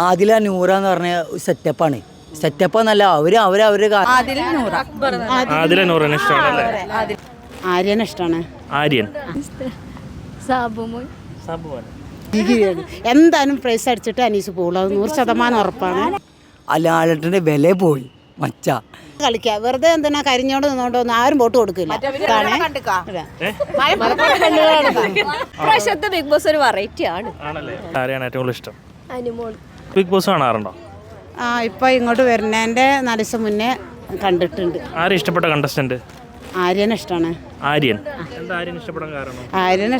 ആദില നൂറ എന്ന് പറഞ്ഞ സെറ്റപ്പാണ് സെറ്റപ്പ് എന്നല്ല അവർ അവർ അവർ ആദില നൂറിന് ഇഷ്ടമാണ് ആര്യനെ ഇഷ്ടമാണ് ആര്യൻ. എന്തായാലും പ്രൈസ് അടിച്ചിട്ട് അനീസ് പോകുള്ളൂ അത് നൂറ് ശതമാനം ഉറപ്പാണ്. ആ വില പോയി. മച്ച. കളിക്കുക വെറുതെ എന്തിനാ കരിഞ്ഞോണ്ട് നിന്നോണ്ടൊന്നും ആരും വോട്ട് കൊടുക്കില്ല. ബിഗ് ബോസ് ഒരു വെറൈറ്റി ആണ്. ആരെയാണ് ഏറ്റവും കൂടുതൽ ഇഷ്ടം. അനുമോൾ. ബിഗ് ബോസ് കാണാറുണ്ടോ? ആ ഇപ്പൊ ഇങ്ങോട്ട് വരുന്നതിന്റെ നാല് ദിവസം മുന്നേ കണ്ടിട്ടുണ്ട്. ആരും ഇഷ്ടപ്പെട്ട കണ്ടസ്റ്റന്റ് ആര്യനെ ഇഷ്ടമാണ് ആര്യൻ. എന്താ ആര്യൻ ഇഷ്ടപ്പെടാൻ കാരണം?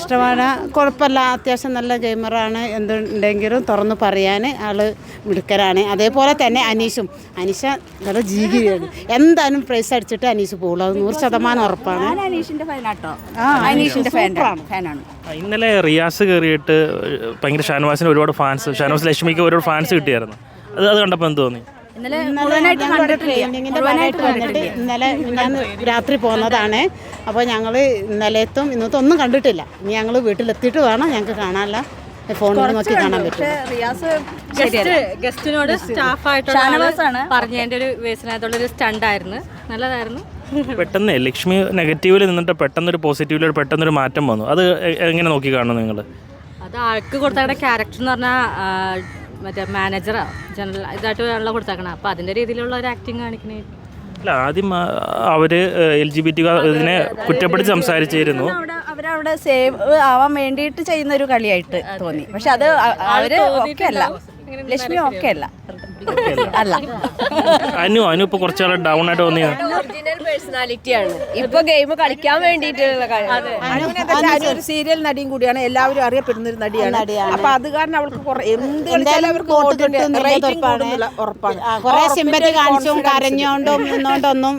ഇഷ്ടമാണ്. കുഴപ്പമില്ല. അത്യാവശ്യം നല്ല ഗെയിമറാണ്. എന്തുണ്ടെങ്കിലും തുറന്നു പറയാൻ ആൾ മിടുക്കരാണ്. അതേപോലെ തന്നെ അനീഷും. അനീഷ നല്ല ജീകിരിയാണ് എന്തായാലും പ്രൈസ് അടിച്ചിട്ട് അനീഷ് പോകുള്ളൂ അത് നൂറ് ശതമാനം ഉറപ്പാണ്. അനീഷിന്റെ ഫാനാട്ടോ അനീഷിന്റെ. ഫാനാണ് ഇന്നലെ റിയാസ് കയറിയിട്ട് ഭയങ്കര ഷാനവാസിന് ഒരുപാട് ഫാൻസ് ഷാനവാസ് ലക്ഷ്മിക്ക് ഒരുപാട് ഫാൻസ് കിട്ടിയായിരുന്നു. അത് അത് കണ്ടപ്പോൾ എന്ത് തോന്നി? ഇന്നലെ വന്നിട്ട് ഇന്നലെ ഞാൻ രാത്രി പോന്നതാണ്. അപ്പോൾ ഞങ്ങൾ ഇന്നലത്തും ഇന്നത്തെ ഒന്നും കണ്ടിട്ടില്ല. ഇനി ഞങ്ങൾ വീട്ടിലെത്തിയിട്ട് വേണം ഞങ്ങൾക്ക് കാണാനല്ല ഫോണിൽ നോക്കി കാണാൻ ഗസ്റ്റിനോട് സ്റ്റാഫായിട്ടുള്ള പറഞ്ഞതിന്റെ ഒരു വേസിനകത്തുള്ള ഒരു സ്റ്റണ്ട് ആയിരുന്നു നല്ലതായിരുന്നു. പെട്ടെന്ന് ലക്ഷ്മി നെഗറ്റീവിൽ നിന്നിട്ട് പെട്ടെന്നൊരു പോസിറ്റീവിൽ പെട്ടെന്നൊരു മാറ്റം വന്നു. അത് എങ്ങനെ നോക്കി കാണുന്നു നിങ്ങൾ അത് ആൾക്ക് കൊടുത്ത ക്യാരക്ടർ എന്ന് പറഞ്ഞാൽ മറ്റേ മാനേജറോ ജനറൽ ഇതായിട്ട് വെള്ളം കൊടുത്തേക്കണം. അപ്പൊ അതിന്റെ രീതിയിലുള്ള ഒരു ആക്ടിങ് കാണിക്കണേ. അല്ല ആദ്യം അവർ എൽ ജി ബി ടി ഇതിനെ കുറ്റപ്പെടുത്തി സംസാരിച്ചിരുന്നു. അവരവിടെ സേവ് ആവാൻ വേണ്ടിയിട്ട് ചെയ്യുന്ന ഒരു കളിയായിട്ട് തോന്നി. പക്ഷെ അത് അവർ ഓക്കെ അല്ല. ലക്ഷ്മി ഓക്കെ അല്ല. അല്ല. അനു അനു ഇപ്പൊ ഡൗൺ ആയിട്ട് തോന്നിയത് ഒറിജിനൽ ഇപ്പൊ ഗെയിം കളിക്കാൻ വേണ്ടിയിട്ടുള്ള ഒരു സീരിയൽ നടിയും കൂടിയാണ് എല്ലാവരും അറിയപ്പെടുന്ന ഒരു നടിയാണ്. അപ്പൊ അത് കാരണം അവൾക്ക് കുറെ- എന്ത് കളിച്ചാലും അവർക്ക് ഉറപ്പാണ്. കുറേ സിമ്പതി കാണിച്ചും confidence. കരഞ്ഞോണ്ടും നിന്നോണ്ടൊന്നും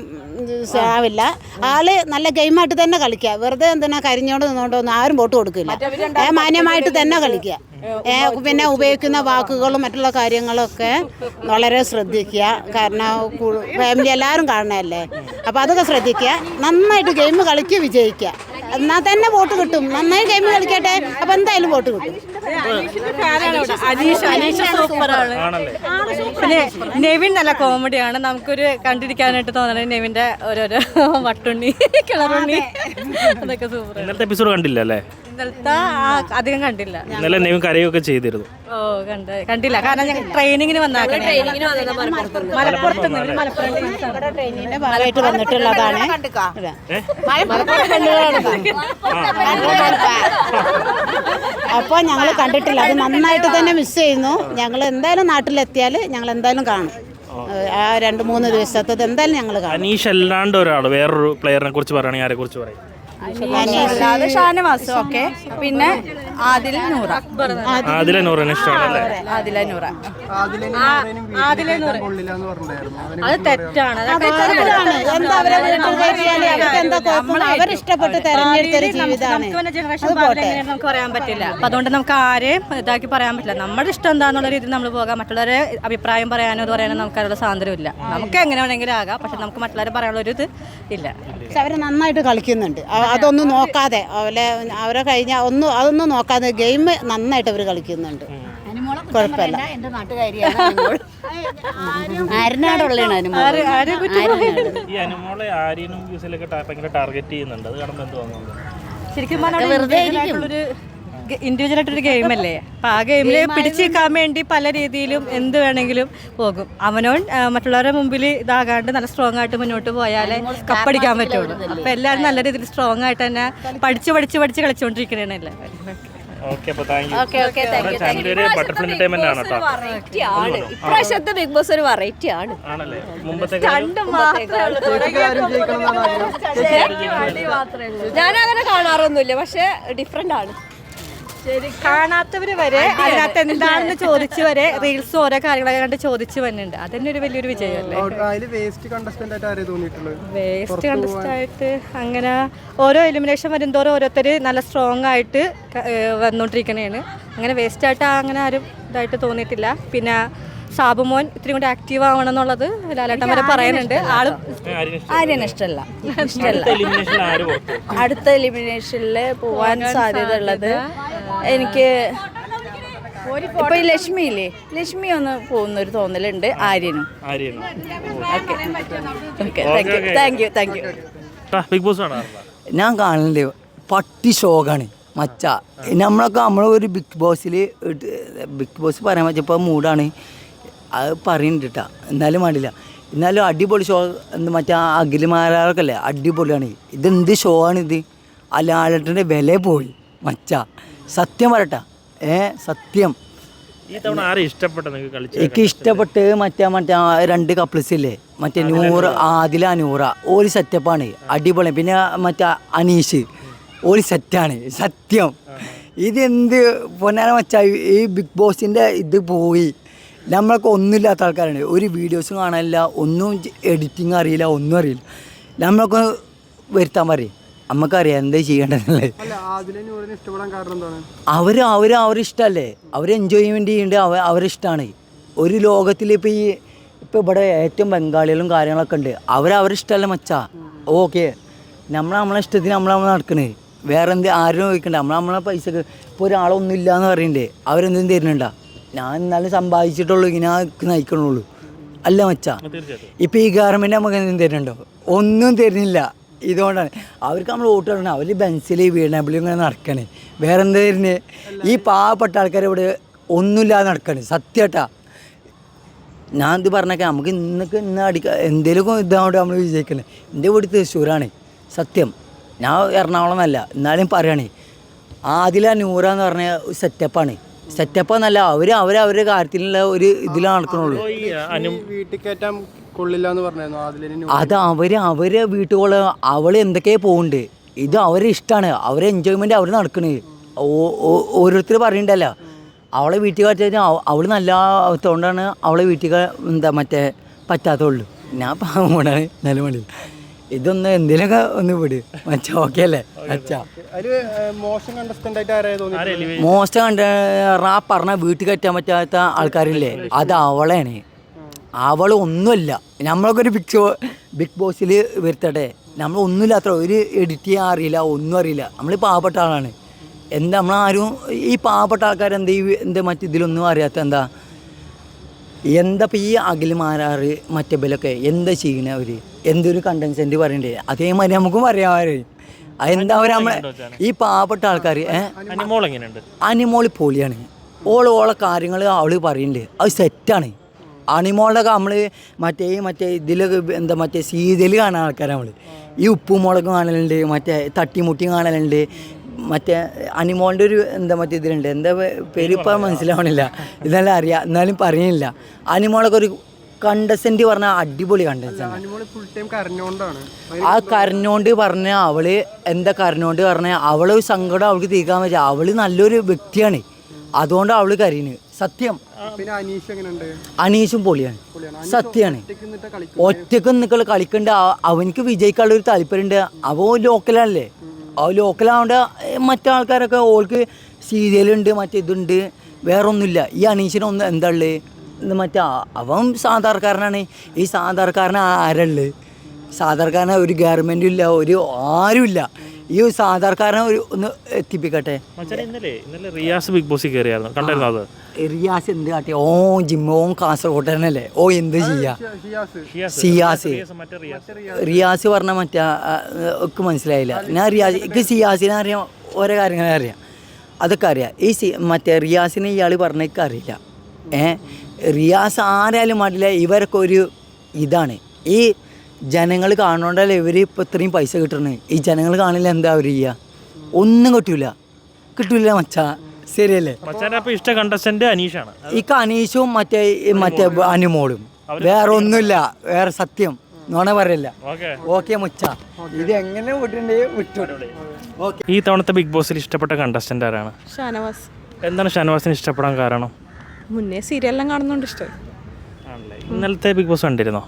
ആവില്ല. ആൾ നല്ല ഗെയിമായിട്ട് തന്നെ കളിക്കുക വെറുതെ എന്തിനാ കരിഞ്ഞോണ്ട് നിന്നോണ്ടൊന്നും ആരും വോട്ട് കൊടുക്കില്ല. മാന്യമായിട്ട് തന്നെ കളിക്കുക പിന്നെ ഉപയോഗിക്കുന്ന വാക്കുകളും മറ്റുള്ള കാര്യങ്ങളൊക്കെ വളരെ ശ്രദ്ധിക്കുക. കാരണം ഫാമിലി എല്ലാവരും കാണണമല്ലേ അപ്പോൾ അതൊക്കെ ശ്രദ്ധിക്കുക. നന്നായിട്ട് ഗെയിം കളിക്കുക വിജയിക്കുക. എന്നാൽ തന്നെ വോട്ട് കിട്ടും. നന്നായി ഗെയിം കളിക്കട്ടെ. അപ്പം എന്തായാലും വോട്ട് കിട്ടും. അനീഷ് അനീഷ് സൂപ്പറാണ്. ആണല്ലേ? പിന്നെ നെവിൻ നല്ല കോമഡിയാണ്. നമുക്കൊരു കണ്ടിരിക്കാനായിട്ട് തോന്നണേ നെവിന്റെ ഓരോരോ വട്ടുണ്ണി കിളറുണ്ണി. അതൊക്കെ സൂപ്പർ ഇന്നലത്തെ എപ്പിസോഡ് കണ്ടില്ല അല്ലേ ഇന്നലത്തെ ആ അധികം കണ്ടില്ല. ഇന്നലെ നെയ്യും കരയൊക്കെ ചെയ്തിരുന്നു. ഓ കണ്ട കണ്ടില്ല. കാരണം ഞങ്ങൾ ട്രെയിനിങ്ങിന് വന്നാൽ മലപ്പുറത്ത് മലപ്പുറത്ത് നിന്ന് ഇവർ മലപ്പുറം ട്രെയിനിന്റെ ഭാഗമായിട്ട് വന്നിട്ടുള്ളതാണ്. അപ്പോൾ ഞങ്ങൾ കണ്ടിട്ടില്ല. അത് നന്നായിട്ട് തന്നെ മിസ് ചെയ്യുന്നു. ഞങ്ങൾ എന്തായാലും നാട്ടിലെത്തിയാൽ ഞങ്ങൾ എന്തായാലും കാണും ആ രണ്ട് മൂന്ന് ദിവസത്തത് എന്തായാലും ഞങ്ങൾ കാണും. അനീഷ് അല്ലാണ്ട് ഒരാൾ വേറൊരു പ്ലെയറിനെ കുറിച്ച് പറയുകയാണെങ്കിൽ ആരെ കുറിച്ച് പറയും? അല്ലാതെ ഷാനവാസ് ഓക്കെ പിന്നെ ആദിൽ നൂറ. ആദില നൂറിന് ഇഷ്ടമാണ് അല്ലേ ആദില നൂറ. അത് തെറ്റാണ്. അവരിഷ്ടപ്പെട്ട് തെരഞ്ഞെടുത്തൊരു ജീവിതമാണ്. നമുക്ക് പറയാൻ പറ്റില്ല. അപ്പൊ അതുകൊണ്ട് നമുക്ക് ആരെയും ഇതാക്കി പറയാൻ പറ്റില്ല. നമ്മുടെ ഇഷ്ടം എന്താന്നുള്ള രീതിയിൽ നമ്മൾ പോകാം. മറ്റുള്ളവരെ അഭിപ്രായം പറയാനോ ഇത് പറയാനോ നമുക്ക് അതിനുള്ള സ്വാതന്ത്ര്യമില്ല നമുക്ക് എങ്ങനെ വേണമെങ്കിലും ആകാം. പക്ഷെ നമുക്ക് മറ്റുള്ളവരെ പറയാനുള്ള ഒരു ഇത് ഇല്ല. പക്ഷെ അവർ നന്നായിട്ട് കളിക്കുന്നുണ്ട്. അതൊന്നും നോക്കാതെ അവരെ അവരെ കഴിഞ്ഞ ഒന്നും അതൊന്നും നോക്കാതെ ഗെയിം നന്നായിട്ട് അവർ കളിക്കുന്നുണ്ട്. കുഴപ്പമില്ല. എന്റെ നാട്ടുകാരിയാണ് അനുമോൾ ഈ അനുമോളെ ആര്യനും യൂസിലൊക്കെ ഭയങ്കര ടാർഗറ്റ് ചെയ്യുന്നുണ്ട്. അത് കാണുമ്പോൾ എന്ത് തോന്നുന്നു ശരിക്കും പറഞ്ഞാൽ ഇൻഡിവിജ്വൽ ആയിട്ടൊരു ഗെയിം അല്ലേ? അപ്പൊ ആ ഗെയിമിൽ പിടിച്ചു നിൽക്കാൻ വേണ്ടി പല രീതിയിലും എന്ത് വേണമെങ്കിലും പോകും. അവനോൻ മറ്റുള്ളവരെ മറ്റുള്ളവരുടെ മുമ്പിൽ ഇതാകാണ്ട് നല്ല സ്ട്രോങ് ആയിട്ട് മുന്നോട്ട് പോയാലേ കപ്പടിക്കാൻ പറ്റുള്ളൂ. അപ്പൊ എല്ലാവരും നല്ല രീതിയിൽ സ്ട്രോങ് ആയിട്ട് തന്നെ പഠിച്ച് പഠിച്ച് പഠിച്ച് കളിച്ചുകൊണ്ടിരിക്കണേ ഇപ്രാവശ്യത്തെ ബിഗ് ബോസ് ഒരു വെറൈറ്റി ആണ്. ഞാൻ അങ്ങനെ കാണാറൊന്നുമില്ല പക്ഷെ ഡിഫറെന്റ് ആണ്. കാണാത്തവര് വരെ അതിനകത്ത് എന്താണെന്ന് ചോദിച്ചു വരെ റീൽസ് ഓരോ കാര്യങ്ങളൊക്കെ കണ്ട് ചോദിച്ചു വന്നിട്ടുണ്ട്. അതന്നെ ഒരു വലിയൊരു വിജയമല്ലേ? വേസ്റ്റ് കണ്ടസ്റ്റ് ആയിട്ട് അങ്ങനെ ഓരോ എലിമിനേഷൻ വരുന്നതോറും ഓരോരുത്തര് നല്ല സ്ട്രോങ് ആയിട്ട് വന്നുകൊണ്ടിരിക്കണേണ് അങ്ങനെ വേസ്റ്റ് ആയിട്ട് അങ്ങനെ ആരും ഇതായിട്ട് തോന്നിയിട്ടില്ല. പിന്നെ സാബുമോൻ ഇത്തിരി കൂടി ആക്റ്റീവ് ആവണം എന്നുള്ളത് ലാലേട്ടൻ വരെ പറയുന്നുണ്ട് ആളും ആര്യനെ ഇഷ്ടമല്ല. ഇഷ്ടമല്ല. അടുത്ത എലിമിനേഷനിൽ പോവാൻ സാധ്യത ഉള്ളത് എനിക്ക് ഇപ്പൊ ഈ ലക്ഷ്മി ഇല്ലേ ലക്ഷ്മി ഒന്ന് പോകുന്ന ഒരു തോന്നലുണ്ട് ആര്യനും. ആര്യനോ. Okay. Thank you thank you thank you. Bigg Boss ആണ് ഞാൻ കാണലുണ്ട്. പട്ടി ഷോക്കാണ് മച്ച. നമ്മളൊക്കെ നമ്മളെ ഒരു ബിഗ് ബോസിൽ ബിഗ് ബോസ് പറയാൻ പറ്റിയപ്പോൾ മൂടാണ് അത് പറയുന്നുണ്ട് കേട്ടോ എന്നാലും വേണ്ടില്ല. എന്നാലും അടിപൊളി ഷോ എന്ത് മറ്റേ ആ അഖിലമാരൊക്കെ അല്ലേ അടിപൊളിയാണ്. ഇതെന്ത് ഷോ ആണിത് ആ ലാലട്ടന്റെ വില പോയി മച്ച. സത്യം വരട്ട. ഏ സത്യം. ഈ തവണ ആരെ ഇഷ്ടപ്പെട്ട നിങ്ങൾക്ക് കളിച്ച എനിക്ക് ഇഷ്ടപ്പെട്ട് മറ്റേ മറ്റേ ആ രണ്ട് കപ്പിൾസ് ഇല്ലേ? മറ്റേ നൂറ് ആദില നൂറ ഓൽ സെറ്റപ്പാണ് അടിപൊളി. പിന്നെ മറ്റേ അനീഷ്. ഓൽ സെറ്റാണ് സത്യം. ഇതെന്ത് പൊന്നാന മച്ചാ? ഈ ബിഗ് ബോസിന്റെ ഇത് പോയി. നമ്മളൊക്കെ ഒന്നുമില്ലാത്ത ആൾക്കാരാണ്. ഒരു വീഡിയോസും കാണാനില്ല. ഒന്നും എഡിറ്റിംഗ് അറിയില്ല. ഒന്നും അറിയില്ല. നമ്മളൊക്കെ വരുത്താൻ പറയും. നമുക്കറിയാം എന്താ ചെയ്യേണ്ടതല്ലേ അല്ല അവർ അവരിഷ്ടല്ലേ അവർ അവർ അവരിഷ്ടമല്ലേ അവർ എൻജോയ്മെന്റ് ചെയ്യുന്നുണ്ട് അവ അവരിഷ്ടമാണ് ഒരു ലോകത്തിൽ ഇപ്പോൾ ഈ ഇപ്പോൾ ഇവിടെ ഏറ്റവും ബംഗാളികളും കാര്യങ്ങളൊക്കെ ഉണ്ട്. അവർ അവരിഷ്ടമല്ല മച്ചാ. ഓക്കെ. നമ്മൾ നമ്മളെ ഇഷ്ടത്തിന് നമ്മൾ നമ്മൾ നടക്കണേ. വേറെ എന്ത് ആരും ചോദിക്കണ്ട. നമ്മൾ നമ്മളെ പൈസക്ക് ഇപ്പൊ ഒരാളൊന്നും ഇല്ല എന്ന് പറയുന്നുണ്ട്. അവരെന്തും തരുന്നുണ്ടാ? ഞാൻ എന്നാലും സമ്പാദിച്ചിട്ടുള്ളൂ ഇങ്ങനെ നയിക്കണുള്ളൂ. അല്ല മച്ചാ. ഇപ്പൊ ഈ ഗവൺമെന്റ് നമുക്ക് എന്തും തരുന്നുണ്ടോ? ഒന്നും തരുന്നില്ല. ഇതുകൊണ്ടാണ്. അവർക്ക് നമ്മൾ വോട്ട് ഇടണം അവർ ബെൻസിൽ വീണബിളും ഇങ്ങനെ നടക്കണേ. വേറെ എന്താ തരുന്നത് ഈ പാവപ്പെട്ട ആൾക്കാർ ഇവിടെ ഒന്നുമില്ലാതെ നടക്കണേ സത്യട്ടാ. ഞാൻ ഇത് പറഞ്ഞേക്കാം നമുക്ക് ഇന്നൊക്കെ ഇന്ന് അടിക്ക എന്തെങ്കിലും ഇതാവോണ്ട് നമ്മൾ വിജയിക്കണേ. എന്റെ വീട് തൃശ്ശൂരാണ് സത്യം. ഞാൻ എറണാകുളം എന്നല്ല എന്നാലും പറയണേ. ആദില നൂറ എന്ന് പറഞ്ഞ സെറ്റപ്പാണ്. സെറ്റപ്പ് എന്നല്ല അവർ അവർ അവരുടെ കാര്യത്തിലുള്ള ഒരു ഇതിലാണ് നടക്കണുള്ളൂ. വീട്ടിൽ കയറ്റാൻ അത് അവർ അവരെ വീട്ടുകൾ അവൾ എന്തൊക്കെയാ പോകുന്നുണ്ട് ഇത് അവരെ ഇഷ്ടമാണ് അവരെ എൻജോയ്മെന്റ് അവർ നടക്കണ്. ഓരോരുത്തർ പറയണ്ടല്ല. അവളെ വീട്ടിൽ കാറ്റാൽ അവൾ നല്ല തോണ്ടാണ് അവളെ വീട്ടിൽ എന്താ മറ്റേ പറ്റാത്തുള്ളൂ ഞാൻ പാവമാണ് നല്ല മണി ഇതൊന്ന് എന്തെങ്കിലുമൊക്കെ ഒന്ന് വിട്. മച്ച ഓക്കെ അല്ലേ? മച്ചാ മോശം കണ്ട ആ പറഞ്ഞ വീട്ടിൽ കയറ്റാൻ പറ്റാത്ത ആൾക്കാരില്ലേ? അത് അവളാണ് അവൾ ഒന്നുമല്ല. നമ്മളൊക്കെ ഒരു ബിഗ് ഷോ ബിഗ് ബോസിൽ വരുത്തട്ടെ. നമ്മൾ ഒന്നുമില്ലാത്ര ഒരു എഡിറ്റ് ചെയ്യാൻ അറിയില്ല ഒന്നും അറിയില്ല. നമ്മൾ പാവപ്പെട്ട ആളാണ്. എന്താ നമ്മളാരും ഈ പാവപ്പെട്ട ആൾക്കാർ എന്താ ഈ എന്താ മറ്റിതിലൊന്നും അറിയാത്ത എന്താ? എന്താ ഇപ്പം ഈ അഖിൽമാരാറ് മറ്റേ ബലൊക്കെ എന്താ ചെയ്യണേ അവർ എന്തൊരു കണ്ടൻസെന്റ് പറയണ്ടേ? അതേമാതിരി നമുക്കും പറയാറ് അതെന്താ അവർ നമ്മളെ ഈ പാവപ്പെട്ട ആൾക്കാർ അനിമോൾ പൊളിയാണ്. ഓൾ ഓളെ കാര്യങ്ങൾ അവൾ പറയുന്നുണ്ട് അത് സെറ്റാണ് അണിമോളൊക്കെ നമ്മൾ മറ്റേ മറ്റേ ഇതിലൊക്കെ എന്താ മറ്റേ സീതയിൽ കാണുന്ന ആൾക്കാരാണ് നമ്മൾ ഈ ഉപ്പും മുളകും കാണലുണ്ട് മറ്റേ തട്ടിമുട്ടി കാണലുണ്ട് മറ്റേ അനിമോളിന്റെ ഒരു എന്താ മറ്റേ ഇതിലുണ്ട്. എന്താ പേര് ഇപ്പം മനസ്സിലാവണില്ല. ഇതെല്ലാം അറിയാം എന്നാലും പറയുന്നില്ല. അനിമോളൊക്കെ ഒരു കണ്ടസെന്റ് പറഞ്ഞാൽ അടിപൊളി കരഞ്ഞോണ്ടാണ്. ആ കരഞ്ഞോണ്ട് പറഞ്ഞ അവൾ എന്താ കരഞ്ഞോണ്ട് പറഞ്ഞ അവളെ ഒരു സങ്കടം അവൾക്ക് തീർക്കാൻ പറ്റുക അവൾ നല്ലൊരു വ്യക്തിയാണ്. അതുകൊണ്ട് അവൾ കരീന് സത്യം. പിന്നെ അനീഷ് പൊളിയാണ്. സത്യമാണ് ഒറ്റയ്ക്ക് നിൽക്കുള്ള കളിക്കണ്ട? അവനക്ക് വിജയിക്കാനുള്ള ഒരു താല്പര്യമുണ്ട് അവ ലോക്കലല്ലേ അവ ലോക്കലാവേണ്ട മറ്റാൾക്കാരൊക്കെ ഓൾക്ക് സീരിയലുണ്ട് മറ്റേ ഇതുണ്ട്. വേറെ ഒന്നുമില്ല ഈ അനീഷിനൊന്നും എന്താ ഉള്ളത് മറ്റേ അവൻ സാധാരണക്കാരനാണ്. ഈ സാധാരണക്കാരൻ ആരുള്ളത് സാധാരണക്കാരനെ ഒരു ഗവൺമെന്റും ഇല്ല ഒരു ആരുമില്ല. ഈ ഒരു സാധാരണക്കാരനെ ഒരു ഒന്ന് എത്തിപ്പിക്കട്ടെ. ഇന്നലെ ഇന്നലെ റിയാസ് ബിഗ് ബോസിൽ കയറിയായിരുന്നു കണ്ടായിരുന്നു അത്? റിയാസ് എന്ത് കാട്ടി? ഓ ജിമ്മോ തന്നെയല്ലേ ഓ എന്ത് ചെയ്യാ? സിയാസ് റിയാസ്. പറഞ്ഞ മറ്റേ ഒക്കെ മനസ്സിലായില്ല. ഞാൻ റിയാസ് എനിക്ക് സിയാസിനെ അറിയാം ഓരോ കാര്യങ്ങളെ അറിയാം. അതൊക്കെ അറിയാം. ഈ സി മറ്റേ റിയാസിനെ ഇയാൾ പറഞ്ഞൊക്കെ അറിയില്ല. ഏ? റിയാസ് ആരായാലും മാറ്റില്ല ഇവരൊക്കെ ഒരു ഇതാണ്. ഈ ജനങ്ങൾ കാണുകൊണ്ടല്ലേ ഇവർ ഇപ്പോൾ ഇത്രയും പൈസ കിട്ടണേ? ഈ ജനങ്ങൾ കാണില്ല എന്താ അവർ ചെയ്യുക ഒന്നും കിട്ടൂല. കിട്ടൂല മച്ചാ. ശരിയല്ലേ? ഇഷ്ട കണ്ടസ്റ്റന്റ് അനീഷാണ്. ഈ അനീഷും മറ്റേ മറ്റേ അനുമോളും. വേറെ ഒന്നുമില്ല. വേറെ സത്യം. നോണ പറയല്ല. ഓക്കെ. ഓക്കെ മുച്ച. ഇത് എങ്ങനെ വിട്ടിട്ടുണ്ടേ വിട്ടു. ഓക്കെ. ഈ തവണത്തെ ബിഗ് ബോസിൽ ഇഷ്ടപ്പെട്ട കണ്ടസ്റ്റന്റ് ആരാണ്? ഷാനവാസ്. എന്താണ് ഷാനവാസിന് ഇഷ്ടപ്പെടാൻ കാരണം? മുന്നേ സീരിയലെല്ലാം കാണുന്നുണ്ട് ഇഷ്ടം. ആണല്ലേ. ഇന്നലത്തെ ബിഗ് ബോസ് കണ്ടിരുന്നോ?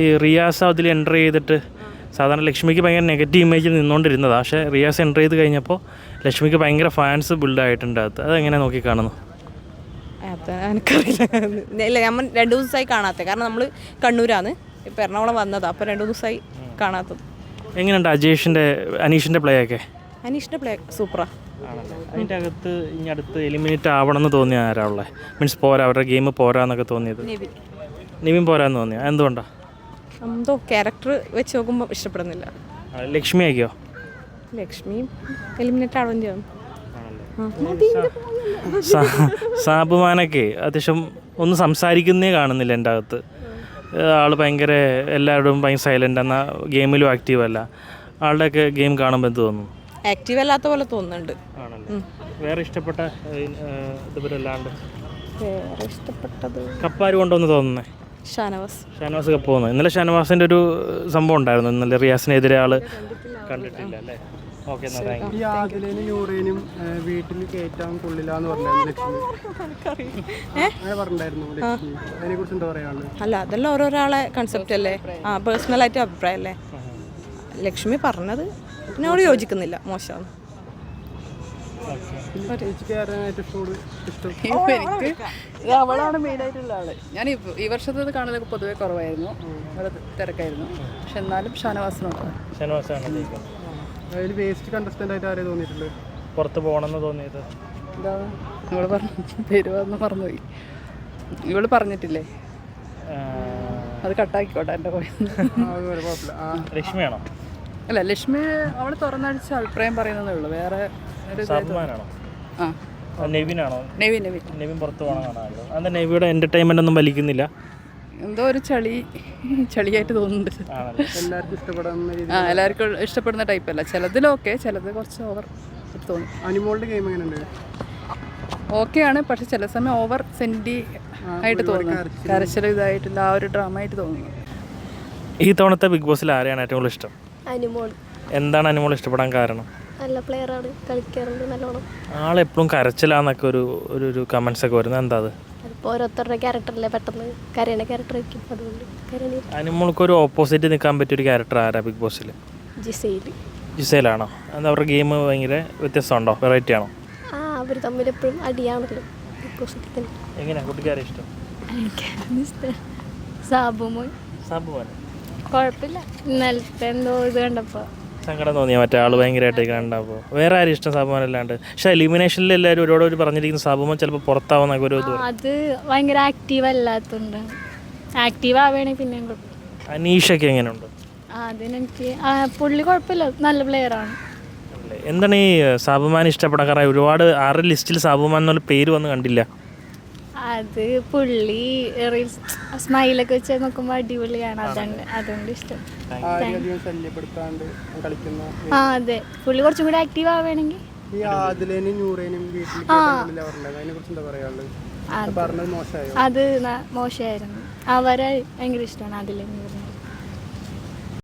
ഈ റിയാസ് അതിൽ എന്റർ ചെയ്തിട്ട് സാധാരണ ലക്ഷ്മിക്ക് ഭയങ്കര നെഗറ്റീവ് ഇമേജിൽ നിന്നുകൊണ്ടിരുന്നതാണ് പക്ഷേ റിയാസ് എന്റർ ചെയ്ത് കഴിഞ്ഞപ്പോൾ ലക്ഷ്മിക്ക് ഭയങ്കര ഫാൻസ് ബിൽഡ് ആയിട്ടുണ്ട് അത്. അതെങ്ങനെ നോക്കി കാണുന്നു? എനിക്കറിയില്ല. ഇല്ല നമ്മൾ രണ്ട് ദിവസമായി കാണാത്തത്. കാരണം നമ്മൾ കണ്ണൂരാണ്. ഇപ്പം എറണാകുളം വന്നതാണ് അപ്പോൾ രണ്ട് ദിവസമായി കാണാത്തത്. എങ്ങനെയുണ്ട് അജേഷിന്റെ അനീഷിന്റെ പ്ലേ ഒക്കെ? അനീഷിന്റെ പ്ലേ സൂപ്പറാ. അതിന്റെ അകത്ത് ഇനി അടുത്ത് എലിമിനേറ്റ് ആവണം എന്ന് തോന്നിയ ആരാ ഉള്ളത് മീൻസ് പോരാ അവരുടെ ഗെയിം പോരാന്നൊക്കെ തോന്നിയത്. നിവിൻ. പോരാന്ന് തോന്നിയ. എന്തുകൊണ്ടാ എന്തോ ക്യാരക്ടർ വെച്ച് നോക്കുമ്പോൾ ഇഷ്ടപ്പെടുന്നില്ല. ലക്ഷ്മി ആക്കിയോ ലക്ഷ്മി എലിമിനേറ്റ് ആവുകയും ചെയ്യും സാബുമാനൊക്കെ അത്യാവശ്യം ഒന്നും സംസാരിക്കുന്നേ കാണുന്നില്ല എന്റെ അകത്ത്. ആൾ ഭയങ്കര എല്ലാവരോടും ഭയങ്കര സൈലന്റ് എന്നാൽ ഗെയിമിലും ആക്റ്റീവ് അല്ല. ആളുടെയൊക്കെ ഗെയിം കാണുമ്പോൾ എന്ത് തോന്നുന്നു ആക്റ്റീവ് അല്ലാത്ത പോലെ തോന്നുന്നുണ്ട്. വേറെ ഇഷ്ടപ്പെട്ട ഇതുപോലെ അല്ലാണ്ട്. വേറെ ഇഷ്ടപ്പെട്ടത് കപ്പാര് കൊണ്ടുവന്ന് തോന്നുന്നേ. ഷാനവാസ്. ഷാനവാസ് കപ്പ് പോകുന്നു ഇന്നലെ ഷാനവാസിന്റെ ഒരു സംഭവം ഉണ്ടായിരുന്നു. ഇന്നലെ റിയാസിനെതിരെ ആൾ കണ്ടിട്ടില്ല. അല്ലേ? ഓക്കെ ഈ ആദിലേനും വീട്ടിൽ കയറ്റാൻ കൊള്ളില്ല എന്ന് ലക്ഷ്മി. അങ്ങനെ പറഞ്ഞിട്ടുണ്ടായിരുന്നു ലക്ഷ്മി. അതിനെ കുറിച്ച് എന്താ പറയാനുള്ളത്? അല്ല അതെല്ലാം ഓരോരാളെ കൺസെപ്റ്റ് അല്ലേ? ആ പേഴ്സണലായിട്ട് അഭിപ്രായം അല്ലേ? ലക്ഷ്മി പറഞ്ഞത് എന്നോട് യോജിക്കുന്നില്ല മോശമാണ് ചേച്ചിക്ക് ആരാണ് ഏറ്റവും ഇഷ്ടം ഇഷ്ടം എനിക്ക് അവളാണ് മെയിനായിട്ടുള്ള ആൾ. ഞാൻ ഈ വർഷത്തെ കാണലൊക്കെ പൊതുവേ കുറവായിരുന്നു. വളരെ തിരക്കായിരുന്നു. പക്ഷെ എന്നാലും ഷാനവാസനുണ്ട് ഷാനവാസാണ് അതിൽ വേസ്റ്റ് കണ്ടസ്റ്റന്റ് ആയിട്ട് ആരെയും പുറത്ത് പോകണമെന്ന് തോന്നിയത്. എന്താ? നിങ്ങൾ പറഞ്ഞു പേര് വന്ന് മറന്നുപോയി ഇവൾ പറഞ്ഞിട്ടില്ലേ? അത് കട്ടാക്കിക്കോട്ടെ എന്റെ ലക്ഷ്മിയാണോ? അല്ല ലക്ഷ്മി അവൾ തുറന്നടിച്ച അഭിപ്രായം പറയുന്നതേ ഉള്ളൂ. വേറെ ഒരു നെവിനാണോ? Navy navy. നെവിൻ പുറത്ത് നെവിയുടെ എന്റർടൈൻമെന്റ് ഒന്നും വലിക്കുന്നില്ല? എന്തോ ഒരു ചളി ചളിയായിട്ട് തോന്നുന്നുണ്ട്. എല്ലാവർക്കും ഇഷ്ടപ്പെടുന്ന ആ എല്ലാവർക്കും ഇഷ്ടപ്പെടുന്ന ടൈപ്പ് അല്ല. ചിലതിലൊക്കെ ചിലത് കുറച്ച് ഓവർ തോന്നി. അനിമോളുടെ ഗെയിം എങ്ങനെയുണ്ട്? ഓക്കെയാണ് പക്ഷെ ചില സമയം ഓവർ സെന്റി ആയിട്ട് തോന്നുന്നു കരച്ചിൽ ഇതായിട്ടില്ല ആ ഒരു ഡ്രാമ ആയിട്ട് തോന്നുന്നു. ഈ തവണത്തെ ബിഗ് ബോസിൽ ആരെയാണ് ഏറ്റവും കൂടുതൽ ഇഷ്ടം? അനിമോൾ. എന്താണ് അനുമോൾ ഇഷ്ടപ്പെടാൻ കാരണം? നല്ല പ്ലെയറാണ് കളിക്കാറുണ്ട് നല്ലോണം. ആളെപ്പോഴും കരച്ചിലാന്നൊക്കെ ഒരു ഒരു ഒരു കമന്റ്സ് ഒക്കെ വരുന്നത് എന്താ അത്? അതിപ്പോൾ ഓരോരുത്തരുടെ ക്യാരക്ടറല്ലേ പെട്ടെന്ന്. കരയണ ക്യാരക്ടർ വയ്ക്കും അതുകൊണ്ട് കരണി അനുമോൾക്ക് ഒരു ഓപ്പോസിറ്റ് നിൽക്കാൻ പറ്റിയ ഒരു ക്യാരക്ടർ ആരാ ബിഗ് ബോസിൽ ജിസയിൽ ജിസയിലാണോ എന്താ അവരുടെ ഗെയിം ഭയങ്കര വ്യത്യസ്തമുണ്ടോ? വെറൈറ്റി ആണോ? ആ അവർ തമ്മിൽ എപ്പോഴും അടിയാണല്ലോ ബിഗ് ബോസിൽ തന്നെ. എങ്ങനെയാണ് കുട്ടിക്കാരെ ഇഷ്ടം? സാബുമോൻ. സാബുമോൻ കുഴപ്പമില്ല. ഇന്നലത്തെ എന്തോ ഇത് കണ്ടപ്പോൾ സങ്കടം തോന്നിയ മറ്റേ ആൾ ഭയങ്കരമായിട്ട് കണ്ടപ്പോൾ വേറെ ആരും ഇഷ്ടം സാബുമാൻ അല്ലാണ്ട് പക്ഷെ എലിമിനേഷനിൽ എല്ലാവരും ഒരുപാട് ഒരു പറഞ്ഞിരിക്കുന്ന സാബുമാൻ ചിലപ്പോൾ പുറത്താവുന്ന ഒരു ഇത് അത് ഭയങ്കര ആക്റ്റീവ് അല്ലാത്തതുണ്ട് ആക്റ്റീവ് ആവുകയാണെങ്കിൽ പിന്നെ അനീഷൊക്കെ എങ്ങനെയുണ്ട്? അതിനെനിക്ക് പുള്ളി കുഴപ്പമില്ല. നല്ല പ്ലെയറാണ് ആണ്. എന്താണ് ഈ സാബുമാൻ ഇഷ്ടപ്പെടാൻ കാരണം? ഒരുപാട് ആറ് ലിസ്റ്റിൽ സാബുമാൻ എന്നുള്ള പേര് വന്ന് കണ്ടില്ല. അത് പുള്ളി റീൽസ് സ്മൈലൊക്കെ വെച്ച് നോക്കുമ്പോൾ അടിപൊളിയാണ്. അതുകൊണ്ട് അതുകൊണ്ട് ഇഷ്ടം. ശല്യപ്പെടുത്താണ്ട് കളിക്കുന്ന ആ അതെ. പുള്ളി കുറച്ചും കൂടി ആക്റ്റീവ് ആവുകയാണെങ്കിൽ? ഈ ആദിലേനും അതിനെ കുറിച്ച് എന്താ പറയാനുള്ളത്? അത് മോശമായിരുന്നു. അവരെ ഭയങ്കര ഇഷ്ടമാണ് പറഞ്ഞത്